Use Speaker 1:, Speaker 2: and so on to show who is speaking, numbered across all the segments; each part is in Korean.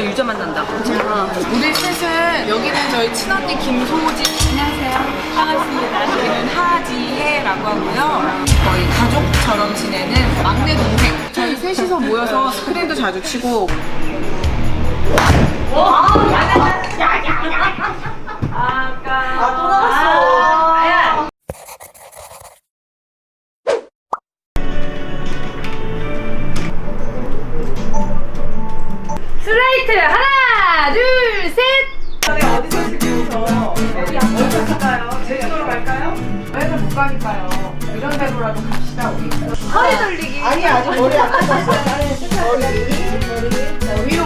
Speaker 1: 또 유저 만난다.
Speaker 2: 우리 셋은 여기는 저희 친언니 김소진. 안녕하세요. 반갑습니다. 여기는 하지혜라고 하고요. 거의 가족처럼 지내는 막내 동생. 저희 셋이서 모여서 스크린도 자주 치고.
Speaker 3: 스트레 이트 하나 둘 셋.
Speaker 2: 여기서 못 가니까요 이런 데로라도 갑시다 우리
Speaker 3: 허리 돌리기.
Speaker 4: 아니 아직 머리 안 감았어. 머리 머리.
Speaker 2: 자, 위로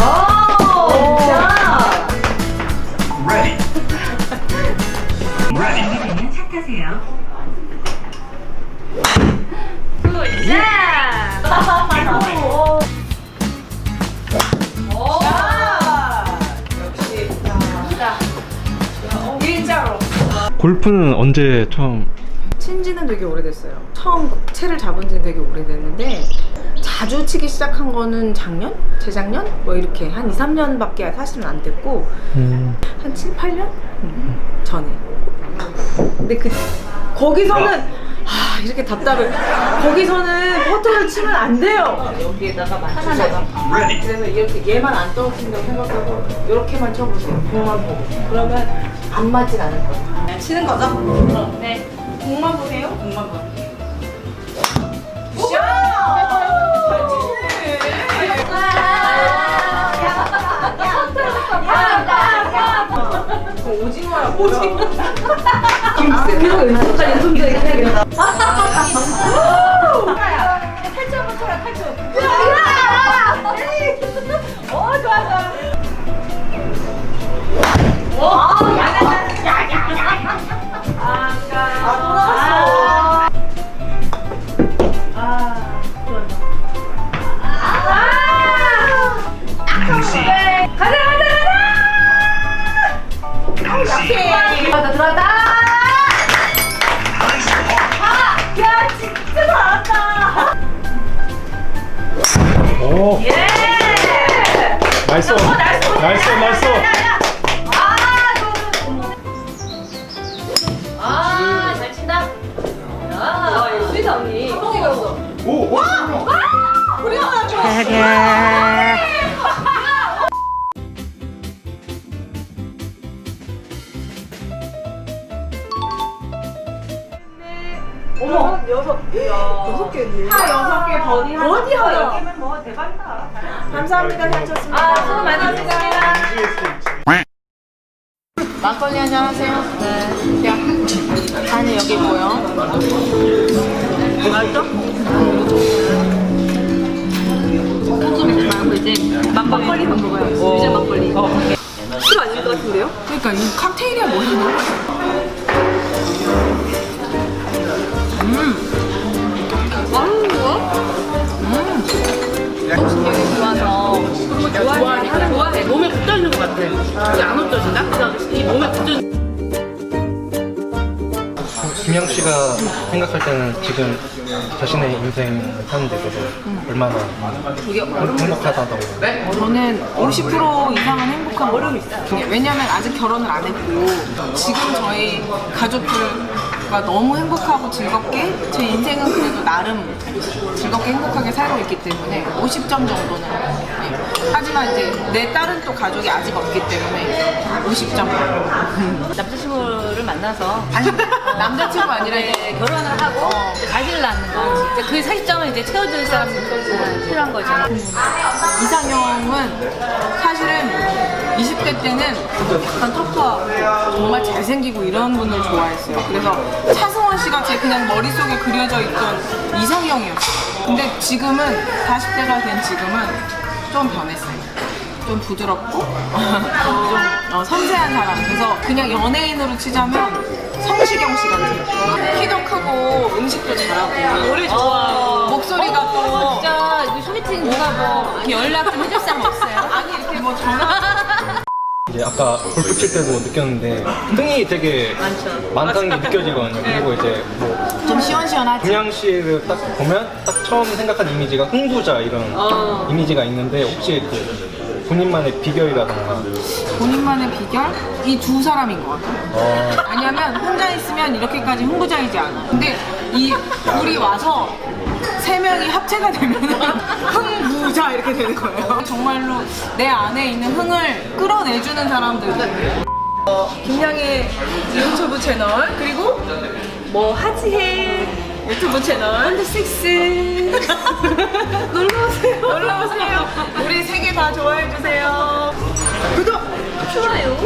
Speaker 3: 오. 자.
Speaker 2: 일자
Speaker 5: 골프는 언제 처음
Speaker 2: 친지는 되게 오래됐어요. 처음 채를 잡은 지는 되게 오래됐는데 자주 치기 시작한 거는 작년? 재작년? 뭐 이렇게 한 2, 3년밖에 사실은 안 됐고
Speaker 5: 음,
Speaker 2: 한 7, 8년? 전에. 근데 그 거기서는 아 이렇게 답답해. 거기서는 퍼터를 치면 안 돼요. 여기에다가 맞추다가 그래서 이렇게 얘만 안 떨어진다고 생각하고 이렇게만 쳐보세요. 공만 보고. 그러면 안 맞진 않을 거예요. 치는 거죠?
Speaker 3: 네.
Speaker 2: 공만 보세요. 공만 보세요. 오징어야 뭐야? 김치.
Speaker 3: 그리고 왼쪽까지 연속이가 해야 가자. 들어왔다 들어왔다. 아, 야 진짜 잘한다.
Speaker 5: 오
Speaker 3: 예.
Speaker 5: 나이스
Speaker 3: 어, 나이스.
Speaker 5: 나이스 나이스
Speaker 3: 아, 좋아. 아, 잘 친다. 야, 수이다 언니.
Speaker 5: 오 와!
Speaker 2: 어머 여섯 여섯 개네. 하 여섯 개 버디 하나.
Speaker 3: 버디 하나.
Speaker 2: 개면 뭐 대박이다. 감사합니다. 잘 쳤습니다.
Speaker 3: 아, 수고 많으셨습니다.
Speaker 2: 막걸리 한잔 하세요. 네. 야, 간이 여기 있고요. 맛있어?
Speaker 3: 소금 말고 이제 막걸리만 먹어요. 유자 막걸리. 술 아닐 것 같은데요?
Speaker 2: 그러니까 이 칵테일이야 뭐야?
Speaker 3: 이게 안 없어진다? 이 몸에 붙어있는
Speaker 5: 김영 씨가 생각할 때는 지금 자신의 인생 사는 데 있어서 얼마나 행복하다고
Speaker 2: 저는 50% 이상은 행복한 어려움이 있어요. 왜냐면 아직 결혼을 안 했고 지금 저희 가족들 과 너무 행복하고 즐겁게 제 인생은 그래도 나름 즐겁게 행복하게 살고 있기 때문에 50점 정도는 네. 하지만 이제 내 딸은 또 가족이 아직 없기 때문에 50점
Speaker 3: 남자친구를 만나서
Speaker 2: 아니 남자친구 아니라
Speaker 3: 이제
Speaker 2: 이제
Speaker 3: 결혼을 하고 이제 가지를 낳는 거. 이제 그 40점을 이제 채워줄 사람이 필요한 거죠.
Speaker 2: 이상형은 20대 때는 약간 터프하고 정말 잘생기고 이런 분을 좋아했어요. 그래서 차승원 씨가 제 그냥 머릿속에 그려져 있던 이상형이었어요. 근데 지금은 40대가 된 지금은 좀 변했어요. 좀 부드럽고 좀 어, 섬세한 사람. 그래서 그냥 연예인으로 치자면 성시경 씨 같은 키도 크고 음식도 잘하고 노래 좋아하고 목소리가 또
Speaker 3: 어, 진짜 이거 소개팅 누가 뭐 연락 좀 해줄 사람 없어요?
Speaker 2: 아니 이렇게 뭐 전화
Speaker 5: 이제 아까 골프 칠 때도 느꼈는데 흥이 되게
Speaker 3: 많죠.
Speaker 5: 많다는 게 느껴지거든요. 그리고 이제 뭐
Speaker 2: 좀 시원시원하지?
Speaker 5: 분양 씨를 딱 보면 딱 처음 생각한 이미지가 흥부자 이런
Speaker 3: 어.
Speaker 5: 이미지가 있는데 혹시 그 본인만의 비결이라던가
Speaker 2: 본인만의 비결? 이 두 사람인 것 같아요.
Speaker 5: 어,
Speaker 2: 왜냐면 혼자 있으면 이렇게까지 흥부자이지 않아. 근데 이 둘이 와서 세 명이 합체가 되면 흥부자 이렇게 되는 거예요. 정말로 내 안에 있는 흥을 끌어내주는 사람들. 어, 김양의 유튜브 채널 그리고 뭐 하지해 유튜브 채널. 한드식스. 놀러오세요. 놀러오세요. 우리 세개다 좋아해 주세요. 구독! 좋아요